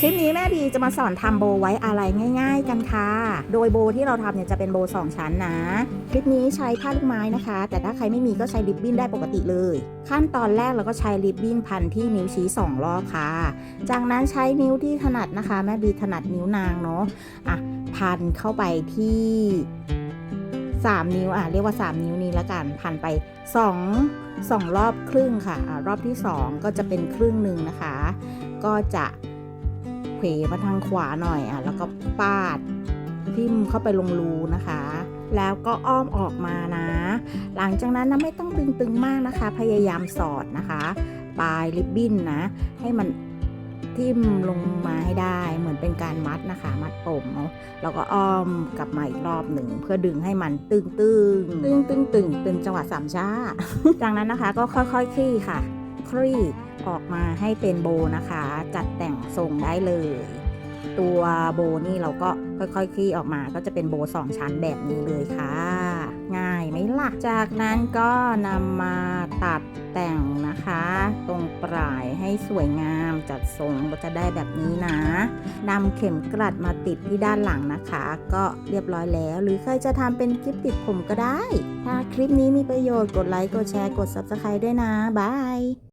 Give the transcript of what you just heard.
คลิปนี้แม่บีจะมาสอนทำโบไว้อะไรง่าย ๆ กันค่ะ โดยโบที่เราทำเนี่ยจะเป็นโบ 2 ชั้นนะ คลิปนี้ใช้ผ้าลูกไม้นะคะ แต่ถ้าใครไม่มีก็ใช้ริบบิ้นได้ปกติเลย ขั้นตอนแรกเราก็ใช้ริบบิ้นพันที่นิ้วชี้สองรอบค่ะ จากนั้นใช้นิ้วที่ถนัดนะคะ แม่บีถนัดนิ้วนางเนาะ อะ พันเข้าไปที่ 3 นิ้ว อะ เรียกว่า 3 นิ้วนี้ละกัน พันไป 2 2 รอบครึ่งค่ะอะรอบที่ 2 ก็จะเป็นครึ่งหนึ่งนะคะ ก็จะ เขวมาทางขวาหน่อยอะแล้วก็ปาดทิ่มเข้าไปลงรูนะคะ แล้วก็อ้อมออกมานะ หลังจากนั้นนะไม่ต้องตึงๆมากนะคะ พยายามสอดนะคะ ปลายริบบิ้นนะ ให้มันทิ่มลงมาให้ได้เหมือนเป็นการมัดนะคะ มัดปมเนาะแล้วก็อ้อมกลับมาอีกรอบหนึ่ง เพื่อดึงให้มันตึงตึงตึงตึงตึงเป็นจังหวะสามช้าจากนั้นนะคะก็ค่อยๆคลี่ค่ะ คลี่ออกมาให้เป็นโบนะคะ จัดแต่งทรงได้เลย ตัวโบนี่เราก็ค่อยๆคลี่ออกมาก็จะเป็นโบสองชั้นแบบนี้เลยค่ะ ง่ายไหมล่ะ จากนั้นก็นำมาตัดแต่งนะคะ ตรงปลายให้สวยงามจัดทรงก็จะได้แบบนี้นะนำเข็มกลัดมาติดที่ด้านหลังนะคะ ก็เรียบร้อยแล้ว หรือใครจะทำเป็นคลิปติดผมก็ได้ ถ้าคลิปนี้มีประโยชน์กดไลค์กดแชร์กด Subscribe ด้วยนะบาย